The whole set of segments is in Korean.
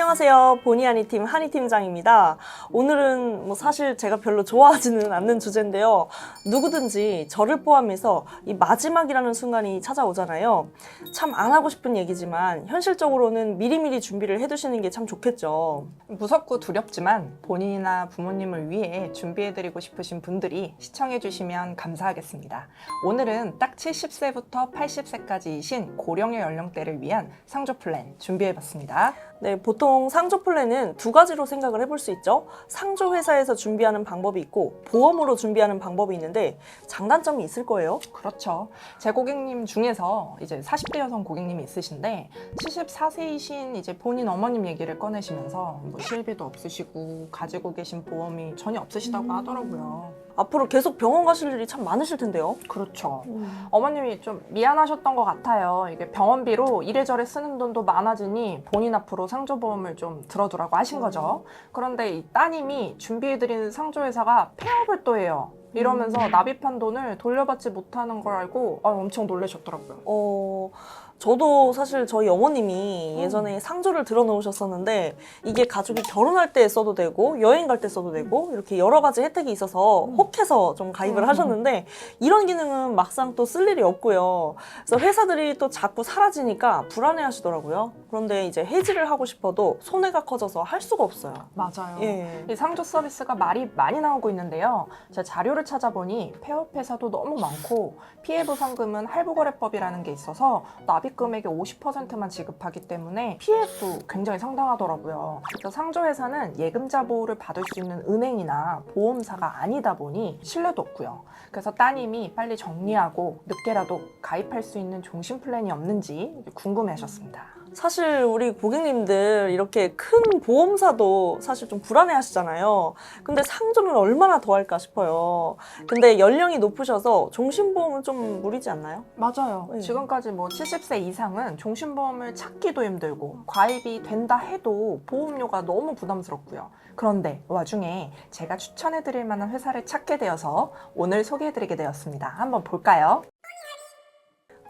안녕하세요. 보니 아니 팀 한희 팀장입니다. 오늘은 뭐 사실 제가 별로 좋아하지는 않는 주제인데요. 누구든지 저를 포함해서 이 마지막이라는 순간이 찾아오잖아요. 참 안 하고 싶은 얘기지만 현실적으로는 미리미리 준비를 해두시는 게 참 좋겠죠. 무섭고 두렵지만 본인이나 부모님을 위해 준비해드리고 싶으신 분들이 시청해주시면 감사하겠습니다. 오늘은 딱 70세부터 80세까지이신 고령의 연령대를 위한 상조 플랜 준비해봤습니다. 네, 보통 상조 플랜은 두 가지로 생각을 해볼 수 있죠. 상조 회사에서 준비하는 방법이 있고 보험으로 준비하는 방법이 있는데 장단점이 있을 거예요. 그렇죠. 제 고객님 중에서 이제 40대 여성 고객님이 있으신데 74세이신 이제 본인 어머님 얘기를 꺼내시면서 뭐 실비도 없으시고 가지고 계신 보험이 전혀 없으시다고 하더라고요. 앞으로 계속 병원 가실 일이 참 많으실 텐데요. 그렇죠. 어머님이 좀 미안하셨던 것 같아요. 이게 병원비로 이래저래 쓰는 돈도 많아지니 본인 앞으로 상조보험을 좀 들어두라고 하신 거죠. 그런데 이 따님이 준비해드리는 상조회사가 폐업을 또 해요. 이러면서 음. 납입한 돈을 돌려받지 못하는 걸 알고 아, 엄청 놀라셨더라고요. 어, 저도 사실 저희 어머님이 음. 예전에 상조를 들어 놓으셨었는데 이게 가족이 결혼할 때 써도 되고 여행 갈 때 써도 되고 이렇게 여러 가지 혜택이 있어서 음. 혹해서 좀 가입을 음. 하셨는데 이런 기능은 막상 또 쓸 일이 없고요. 그래서 회사들이 또 자꾸 사라지니까 불안해 하시더라고요. 그런데 이제 해지를 하고 싶어도 손해가 커져서 할 수가 없어요. 맞아요. 예. 이 상조 서비스가 말이 많이 나오고 있는데요. 제가 자료를 찾아보니 폐업 회사도 너무 많고 피해 보상금은 할부거래법이라는 게 있어서 납입 금액의 50%만 지급하기 때문에 피해도 굉장히 상당하더라고요. 그래서 상조 회사는 예금자 보호를 받을 수 있는 은행이나 보험사가 아니다 보니 신뢰도 없고요. 그래서 따님이 빨리 정리하고 늦게라도 가입할 수 있는 종신 플랜이 없는지 궁금해 하셨습니다. 사실 우리 고객님들 이렇게 큰 보험사도 사실 좀 불안해 하시잖아요. 근데 상조는 얼마나 더 할까 싶어요. 근데 연령이 높으셔서 종신보험은 좀 무리지 않나요? 맞아요. 네. 지금까지 뭐 70세 이상은 종신보험을 찾기도 힘들고 가입이 된다 해도 보험료가 너무 부담스럽고요. 그런데 와중에 제가 추천해드릴 만한 회사를 찾게 되어서 오늘 소개해드리게 되었습니다. 한번 볼까요?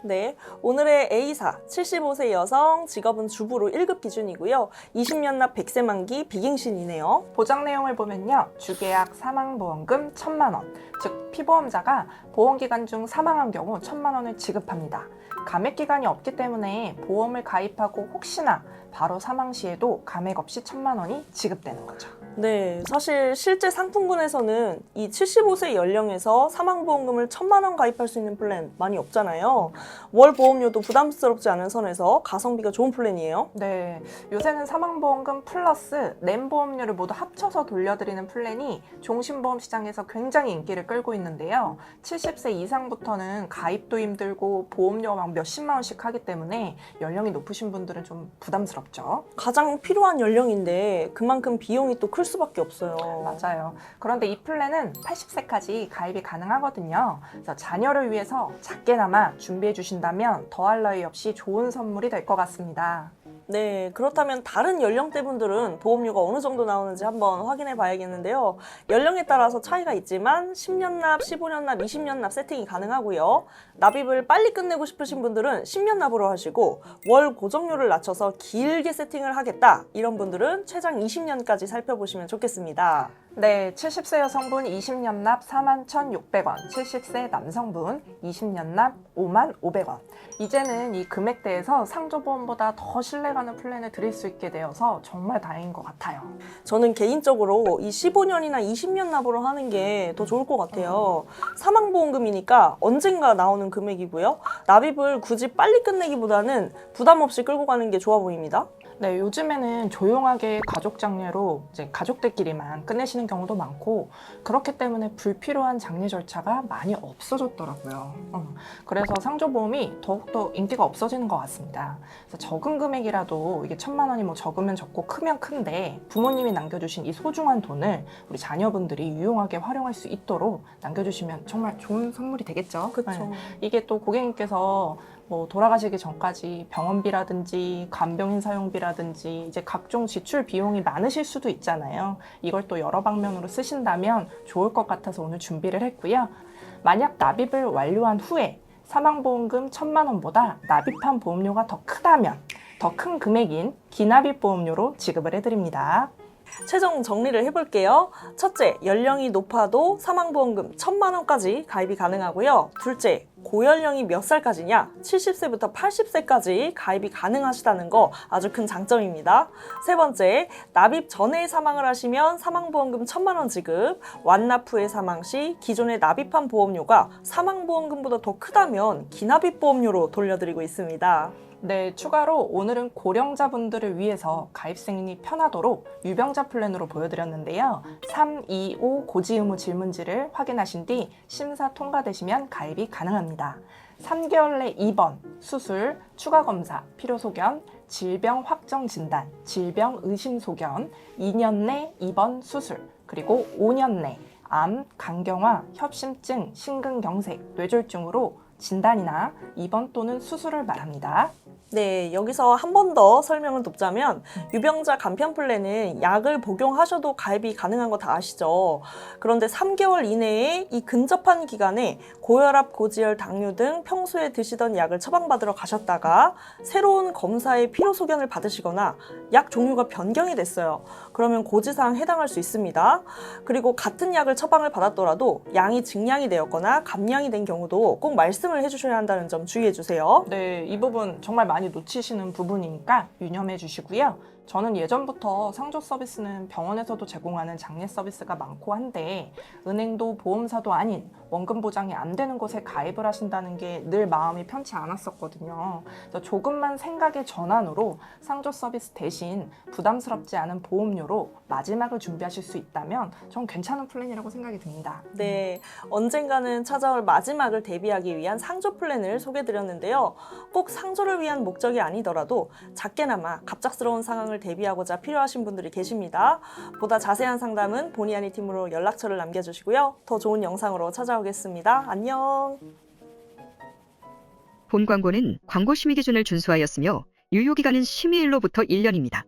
네. 오늘의 A사 75세 여성 직업은 주부로 1급 기준이고요. 20년 납 100세 만기 비갱신이네요. 보장 내용을 보면요. 주계약 사망보험금 1천만 원, 즉 피보험자가 보험기간 중 사망한 경우 1천만 원을 지급합니다. 감액기간이 없기 때문에 보험을 가입하고 혹시나 바로 사망 시에도 감액 없이 1천만 원이 지급되는 거죠. 네, 사실 실제 상품군에서는 이 75세 연령에서 사망보험금을 천만 원 가입할 수 있는 플랜 많이 없잖아요. 월 보험료도 부담스럽지 않은 선에서 가성비가 좋은 플랜이에요. 네, 요새는 사망보험금 플러스 낸보험료를 모두 합쳐서 돌려드리는 플랜이 종신보험 시장에서 굉장히 인기를 끌고 있는데요. 70세 이상부터는 가입도 힘들고 보험료가 막 몇십만 원씩 하기 때문에 연령이 높으신 분들은 좀 부담스럽죠. 가장 필요한 연령인데 그만큼 비용이 또클 수밖에 없어요. 맞아요. 그런데 이 플랜은 80세까지 가입이 가능하거든요. 그래서 자녀를 위해서 작게나마 준비해 주신다면 더할 나위 없이 좋은 선물이 될 것 같습니다. 네, 그렇다면 다른 연령대 분들은 보험료가 어느 정도 나오는지 한번 확인해 봐야겠는데요. 연령에 따라서 차이가 있지만 10년 납, 15년 납, 20년 납 세팅이 가능하고요. 납입을 빨리 끝내고 싶으신 분들은 10년 납으로 하시고 월 고정료를 낮춰서 길게 세팅을 하겠다. 이런 분들은 최장 20년까지 살펴보시면 좋겠습니다. 네, 70세 여성분 20년 납 41,600원, 70세 남성분 20년 납 55,500원. 이제는 이 금액대에서 상조보험보다 더 신뢰가 는 플랜을 드릴 수 있게 되어서 정말 다행인 것 같아요. 저는 개인적으로 이 15년이나 20년 납으로 하는 게 더 좋을 것 같아요. 사망보험금이니까 언젠가 나오는 금액이고요. 납입을 굳이 빨리 끝내기보다는 부담 없이 끌고 가는 게 좋아 보입니다. 네, 요즘에는 조용하게 가족 장례로 이제 가족들끼리만 끝내시는 경우도 많고 그렇기 때문에 불필요한 장례 절차가 많이 없어졌더라고요. 어, 그래서 상조보험이 더욱더 인기가 없어지는 것 같습니다. 적은 금액이라도 이게 천만 원이 뭐 적으면 적고 크면 큰데 부모님이 남겨주신 이 소중한 돈을 우리 자녀분들이 유용하게 활용할 수 있도록 남겨주시면 정말 좋은 선물이 되겠죠. 네. 이게 또 고객님께서 뭐 돌아가시기 전까지 병원비라든지 간병인 사용비라든지 이제 각종 지출 비용이 많으실 수도 있잖아요. 이걸 또 여러 방면으로 쓰신다면 좋을 것 같아서 오늘 준비를 했고요. 만약 납입을 완료한 후에 사망보험금 천만 원보다 납입한 보험료가 더 크다면 더 큰 금액인 기납입 보험료로 지급을 해드립니다. 최종 정리를 해볼게요. 첫째, 연령이 높아도 사망보험금 1천만 원까지 가입이 가능하고요. 둘째, 고연령이 몇 살까지냐? 70세부터 80세까지 가입이 가능하시다는 거 아주 큰 장점입니다. 세 번째, 납입 전에 사망을 하시면 사망보험금 1천만 원 지급, 완납 후에 사망 시 기존에 납입한 보험료가 사망보험금보다 더 크다면 기납입 보험료로 돌려드리고 있습니다. 네, 추가로 오늘은 고령자분들을 위해서 가입생이 편하도록 유병자 플랜으로 보여드렸는데요. 3, 2, 5 고지 의무 질문지를 확인하신 뒤 심사 통과되시면 가입이 가능합니다. 3개월 내 입원, 수술, 추가 검사, 필요 소견, 질병 확정 진단, 질병 의심 소견, 2년 내 입원 수술, 그리고 5년 내 암, 간경화, 협심증, 심근경색, 뇌졸중으로 진단이나 입원 또는 수술을 말합니다. 네, 여기서 한 번 더 설명을 돕자면 유병자 간편 플랜은 약을 복용하셔도 가입이 가능한 거 다 아시죠? 그런데 3개월 이내에 이 근접한 기간에 고혈압, 고지혈, 당뇨 등 평소에 드시던 약을 처방받으러 가셨다가 새로운 검사의 필요 소견을 받으시거나 약 종류가 변경이 됐어요. 그러면 고지사항 해당할 수 있습니다. 그리고 같은 약을 처방을 받았더라도 양이 증량이 되었거나 감량이 된 경우도 꼭 말씀 을 해주셔야 한다는 점 주의해 주세요. 네, 이 부분 정말 많이 놓치시는 부분이니까 유념해 주시고요. 저는 예전부터 상조 서비스는 병원에서도 제공하는 장례 서비스가 많고 한데 은행도 보험사도 아닌 원금 보장이 안 되는 곳에 가입을 하신다는 게 늘 마음이 편치 않았었거든요. 조금만 생각의 전환으로 상조 서비스 대신 부담스럽지 않은 보험료로 마지막을 준비하실 수 있다면 전 괜찮은 플랜이라고 생각이 듭니다. 네, 언젠가는 찾아올 마지막을 대비하기 위한 상조 플랜을 소개드렸는데요. 꼭 상조를 위한 목적이 아니더라도 작게나마 갑작스러운 상황을 대비하고자 필요하신 분들이 계십니다. 보다 자세한 상담은 본의 아니 팀으로 연락처를 남겨주시고요. 더 좋은 영상으로 찾아오겠습니다. 안녕. 본 광고는 광고 심의 기준을 준수하였으며 유효 기간은 심의일로부터 1년입니다.